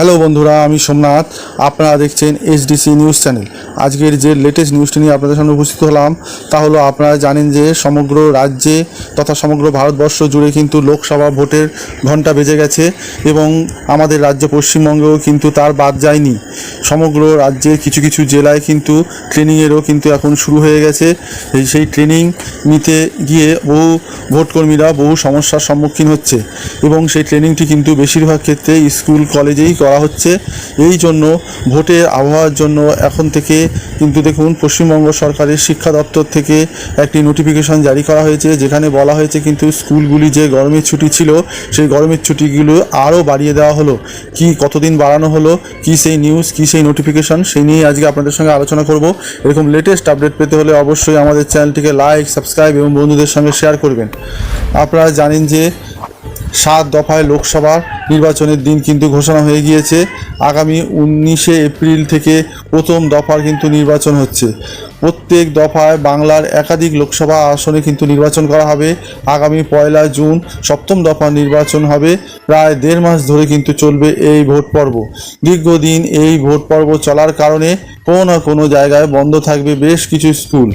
Hello বন্ধুরা, আমি সোমনাথ। আপনারা দেখছেন এইচডিসি নিউজ চ্যানেল। আজকের যে লেটেস্ট নিউজটি নিয়ে আপনাদের সামনে উপস্থিত হলাম, তা হলো আপনারা জানেন যে সমগ্র রাজ্যে তথা সমগ্র ভারতবর্ষ জুড়ে কিন্তু লোকসভা ভোটের ঘণ্টা বেজে গেছে এবং আমাদের রাজ্য পশ্চিমবঙ্গেও কিন্তু তার বাদ যায়নি। সমগ্র রাজ্যের কিছু কিছু জেলায় কিন্তু ট্রেনিংয়েরও কিন্তু এখন শুরু হয়ে গেছে। সেই ট্রেনিং নিতে গিয়ে বহু ভোটকর্মীরা বহু সমস্যার সম্মুখীন হচ্ছে এবং সেই ট্রেনিংটি কিন্তু বেশিরভাগ ক্ষেত্রে স্কুল, কলেজেই করা হচ্ছে। এই জন্য ভোটের আবহাওয়ার জন্য এখন থেকে কিন্তু দেখুন পশ্চিমবঙ্গ সরকারের শিক্ষা দপ্তর থেকে একটি নোটিফিকেশন জারি করা হয়েছে, যেখানে বলা হয়েছে কিন্তু স্কুলগুলি যে গরমের ছুটি ছিল, সেই গরমের ছুটিগুলো আরও বাড়িয়ে দেওয়া হলো। কি কতদিন বাড়ানো হলো, কি সেই নিউজ কি সেই নোটিফিকেশন সেই নিয়ে আজকে আপনাদের সঙ্গে আলোচনা করব। এরকম লেটেস্ট আপডেট পেতে হলে অবশ্যই আমাদের চ্যানেলটিকে লাইক সাবস্ক্রাইব এবং বন্ধুদের সঙ্গে শেয়ার করবেন। আপনারা জানেন যে সাত দফায় লোকসভার নির্বাচনের দিন কিন্তু ঘোষণা হয়ে গিয়েছে। আগামী উনিশে এপ্রিল থেকে প্রথম দফার কিন্তু নির্বাচন হচ্ছে। প্রত্যেক দফায় বাংলার একাধিক লোকসভা আসনে কিন্তু নির্বাচন করা হবে। আগামী পয়লা জুন সপ্তম দফা নির্বাচন হবে। প্রায় দেড় মাস ধরে কিন্তু চলবে এই ভোট পর্ব দীর্ঘদিন এই ভোট পর্ব চলার কারণে কোনো না কোনো জায়গায় বন্ধ থাকবে বেশ কিছু স্কুল।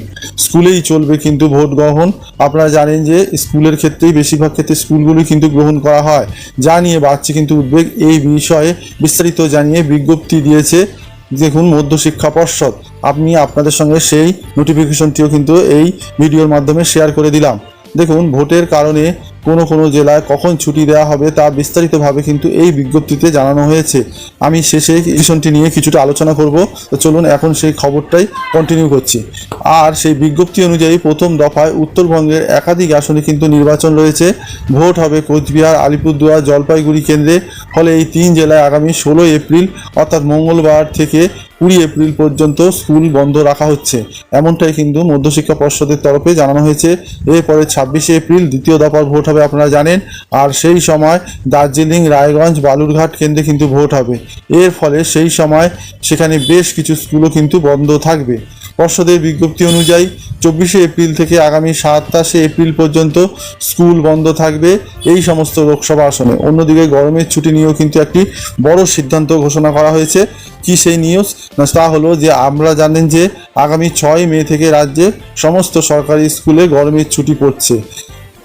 স্কুলেই চলবে কিন্তু ভোট গ্রহণ। আপনারা জানেন যে স্কুলের ক্ষেত্রেই বেশিরভাগ ক্ষেত্রে স্কুলগুলি কিন্তু গ্রহণ করা হয়। যা নিয়ে বাড়ছে কিন্তু উদ্বেগ এই বিষয়ে বিস্তারিত জানিয়ে বিজ্ঞপ্তি দিয়েছে দেখুন মধ্যশিক্ষা পর্ষদ। আমি আপনাদের সঙ্গে সেই নোটিফিকেশনটিও কিন্তু এই ভিডিওর মাধ্যমে শেয়ার করে দিলাম। দেখুন, ভোটের কারণে কোনো কোনো জেলায় কখন ছুটি দেওয়া হবে তা বিস্তারিতভাবে কিন্তু এই বিজ্ঞপ্তিতে জানানো হয়েছে। আমি শেষে বিষয়টি নিয়ে কিছুটা আলোচনা করব। তো চলুন এখন সেই খবরটাই কন্টিনিউ করছি। আর সেই বিজ্ঞপ্তি অনুযায়ী প্রথম দফায় উত্তরবঙ্গের একাধিক আসনে কিন্তু নির্বাচন রয়েছে। ভোট হবে কোচবিহার, আলিপুরদুয়ার, জলপাইগুড়ি কেন্দ্রে। ফলে এই তিন জেলায় আগামী ষোলোই এপ্রিল, অর্থাৎ মঙ্গলবার থেকে কুড়ি এপ্রিল পর্যন্ত স্কুল বন্ধ রাখা হচ্ছে। এমনটাই কিন্তু মধ্যশিক্ষা পর্ষদের তরফে জানানো হয়েছে। এরপরে ছাব্বিশে এপ্রিল দ্বিতীয় দফার ভোট হবে আপনারা জানেন। আর সেই সময় দার্জিলিং, রায়গঞ্জ, বালুরঘাট কেন্দ্রে কিন্তু ভোট হবে। এর ফলে সেই সময় সেখানে বেশ কিছু স্কুলও কিন্তু বন্ধ থাকবে। পর্ষদের বিজ্ঞপ্তি অনুযায়ী চব্বিশে এপ্রিল থেকে আগামী সাতাশে এপ্রিল পর্যন্ত স্কুল বন্ধ থাকবে এই সমস্ত লোকসভা আসনে। অন্যদিকে গরমের ছুটি নিয়েও কিন্তু একটি বড় সিদ্ধান্ত ঘোষণা করা হয়েছে। কি সেই নিউজ? না, তা হলো যে আমরা জানেন যে আগামী ছয় মে থেকে রাজ্যে সমস্ত সরকারি স্কুলে গরমের ছুটি পড়ছে।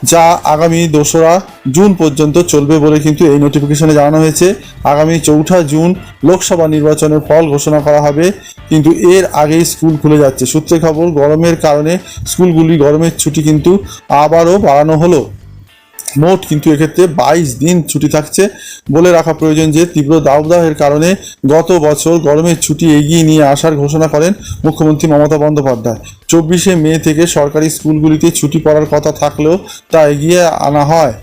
যা আগামী দোসরা জুন পর্যন্ত চলবে বলে কিন্তু এই নোটিফিকেশনে জানানো হয়েছে। আগামী চৌঠা জুন লোকসভা নির্বাচনের ফল ঘোষণা করা হবে। কিন্তু এর আগেই স্কুল খুলে যাচ্ছে। সূত্রে খবর, গরমের কারণে স্কুলগুলি গরমের ছুটি কিন্তু আবারও বাড়ানো হলো। মোট কিন্তু এক্ষেত্রে বাইশ দিন ছুটি থাকছে বলে রাখা প্রয়োজন যে তীব্র দাবদাহের কারণে গত বছর গরমের ছুটি এগিয়ে নিয়ে আসার ঘোষণা করেন মুখ্যমন্ত্রী মমতা বন্দ্যোপাধ্যায়। চব্বিশে মে থেকে সরকারি স্কুলগুলিতে ছুটি পড়ার কথা থাকলেও তা এগিয়ে আনা হয়।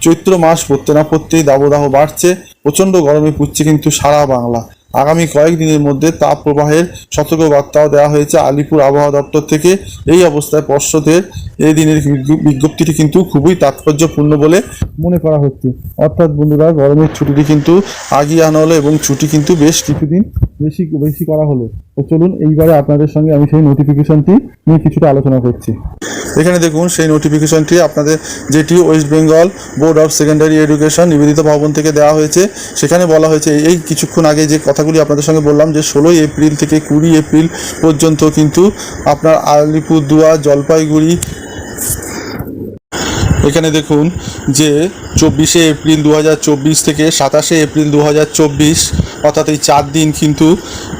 চৈত্র মাস পড়তে না পড়তেই দাবদাহ বাড়ছে। প্রচণ্ড গরমে পুচ্ছে কিন্তু সারা বাংলা। আগামী কয়েকদিনের মধ্যে তাপ প্রবাহের সতর্কবার্তাও দেওয়া হয়েছে আলিপুর আবহাওয়া দপ্তর থেকে। এই অবস্থায় পর্ষদের এই দিনের বিজ্ঞপ্তিটি কিন্তু খুবই তাৎপর্যপূর্ণ বলে মনে করা হচ্ছে। অর্থাৎ বন্ধুরা, গরমের ছুটিটি কিন্তু আগিয়ে আনা হলো এবং ছুটি কিন্তু বেশ কিছুদিন বেশি বেশি করা হলো। তো চলুন, এইবারে আপনাদের সঙ্গে আমি সেই নোটিফিকেশনটি নিয়ে কিছুটা আলোচনা করছি। এখানে দেখুন সেই নোটিফিকেশনটি আপনাদের যেটি West Bengal board of secondary education Nivedita Bhavan থেকে দেওয়া হয়েছে। সেখানে বলা হয়েছে, এই কিছুক্ষণ আগে যে কথাগুলি আপনাদের সঙ্গে বললাম যে ষোলোই এপ্রিল থেকে কুড়ি এপ্রিল পর্যন্ত কিন্তু আপনার আলিপুরদুয়ার, জলপাইগুড়ি, এখানে দেখুন যে চব্বিশে এপ্রিল দু হাজার চব্বিশ থেকে সাতাশে এপ্রিল দু হাজার চব্বিশ, অর্থাৎ এই চার দিন কিন্তু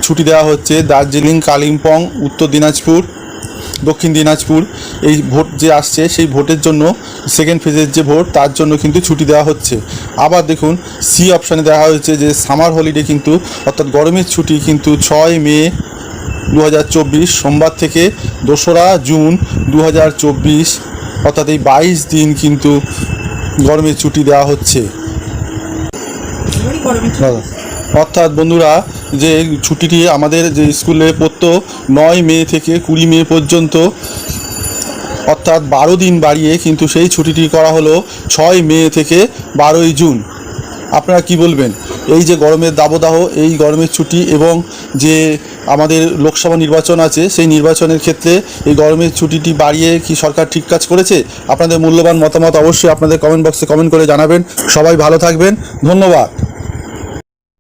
ছুটি দেওয়া হচ্ছে দার্জিলিং, কালিম্পং, উত্তর দিনাজপুর দক্ষিণ দিনাজপুর এই ভোট যে আসছে সেই ভোটের জন্য সেকেন্ড ফেজের যে ভোট তার জন্য কিন্তু ছুটি দেওয়া হচ্ছে। আবার দেখুন সি অপশানে দেওয়া হয়েছে যে সামার হলিডে কিন্তু অর্থাৎ গরমের ছুটি কিন্তু ছয় মে দু হাজার চব্বিশ সোমবার থেকে দোসরা জুন দু হাজার চব্বিশ অর্থাৎ এই বাইশ দিন কিন্তু গরমের ছুটি দেওয়া হচ্ছে। অর্থাৎ বন্ধুরা যে ছুটিটি আমাদের যে স্কুলে পড়তো নয় মে থেকে কুড়ি মে পর্যন্ত, অর্থাৎ বারো দিন বাড়িয়ে কিন্তু সেই ছুটিটি করা হলো ছয় মে থেকে বারোই জুন। আপনারা কি বলবেন? এই যে গরমের দাবদাহ, এই গরমের ছুটি এবং যে আমাদের লোকসভা নির্বাচন আছে, সেই নির্বাচনের ক্ষেত্রে এই গরমের ছুটিটি বাড়িয়ে কি সরকার ঠিক কাজ করেছে? আপনাদের মূল্যবান মতামত অবশ্যই আপনাদের কমেন্ট বক্সে কমেন্ট করে জানাবেন। সবাই ভালো থাকবেন। ধন্যবাদ।